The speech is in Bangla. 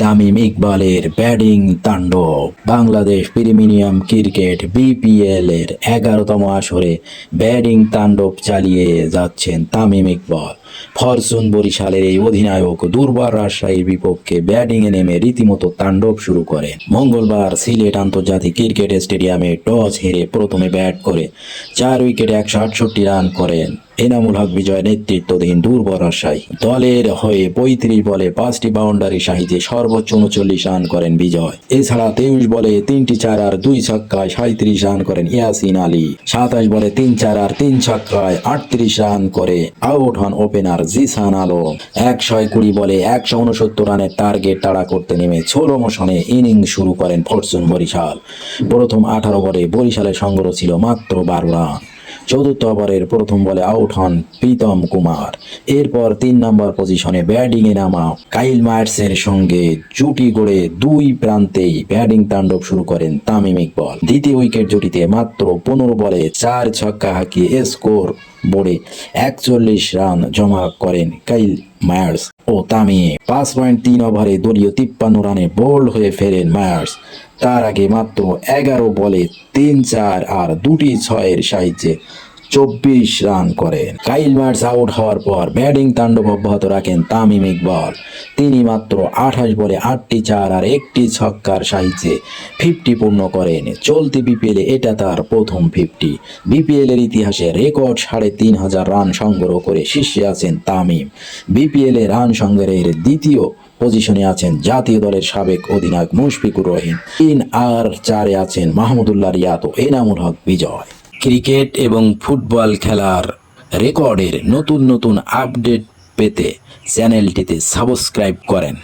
তামিম ইকবালের ব্যাটিং তাণ্ডব। বাংলাদেশ প্রিমিয়াম ক্রিকেট বিপিএল এর এগারোতম আসরে ব্যাটিং তাণ্ডব চালিয়ে যাচ্ছেন তামিম ইকবাল। ফরচুন বরিশালের এই অধিনায়ক দুর্বার রাজশাহীর বিপক্ষে ব্যাটিংয়ে নেমে রীতিমতো তাণ্ডব শুরু করেন। মঙ্গলবার সিলেট আন্তর্জাতিক ক্রিকেট স্টেডিয়ামে টস হেরে প্রথমে ব্যাট করে চার উইকেটে একশো আটষট্টি রান করেন। এনামুল হক বিজয় নেতৃত্বাধীন দুর্বল রাজশাহী। দলের হয়ে পঁয়ত্রিশ বলে পাঁচটি বাউন্ডারি সাহিত্যে সর্বোচ্চ উনচল্লিশ রান করেন বিজয়। এছাড়া তেইশ বলে তিনটি চার আর দুই ছক্কায় সাঁত্রিশ রান করেন ইয়াসিন আলী। সাতাশ বলে তিন চার আর তিন ছক্কায় আটত্রিশ রান করে আউট হন ওপেনার জিসান আলম। একশো কুড়ি বলে একশো উনসত্তর রানের টার্গেট তাড়া করতে নেমে ষোলো মোশনে ইনিংস শুরু করেন ফরচুন বরিশাল। প্রথম আঠারো বলে বরিশালের সংগ্রহ ছিল মাত্র বারো রান। চতুর্থ ওভারের প্রথম বলে আউট হন প্রীতম কুমার। এরপর তিন নম্বর পজিশনে ব্যাটিংয়ে নামা কাইল মায়ার্সের সঙ্গে জুটি গড়ে দুই প্রান্তেই ব্যাটিং তাণ্ডব শুরু করেন তামিম ইকবল। দ্বিতীয় উইকেট জুটিতে মাত্র পনেরো বলে চার ছক্কা হাঁকিয়ে স্কোর বোর্ডে একচল্লিশ রান জমা করেন কাইল মায়ার্স ও তামিম। পাঁচ পয়েন্ট তিন ওভারে দলীয় তিপ্পান্ন রানে বোল্ড হয়ে ফেরেন মায়ার্স। তার আগে মাত্র এগারো বলে তিন চার আর দুটি ছয়ের সাহায্যে চব্বিশ রান করেন। কাইল মার্স আউট হওয়ার পর ব্যাটিং তাণ্ডব অব্যাহত রাখেন তামিম ইকবাল। তিনি মাত্র আঠাশ বলে আটটি চার আর একটি ছক্কার সাহায্যে ফিফটি পূর্ণ করেন। চলতি বিপিএলে এটা তার প্রথম ফিফটি। বিপিএল এর ইতিহাসে রেকর্ড সাড়ে তিন হাজার রান সংগ্রহ করে শীর্ষে আছেন তামিম। বিপিএল রান সংগ্রহের দ্বিতীয় পজিশনে আছেন জাতীয় দলের সাবেক অধিনায়ক মুশফিকুর রহিম। তিন আর চারে আছেন মাহমুদুল্লাহ রিয়াদ ও এনামুল হক বিজয়। ক্রিকেট এবং ফুটবল খেলার রেকর্ডের নতুন নতুন আপডেট পেতে চ্যানেলটিতে সাবস্ক্রাইব করেন।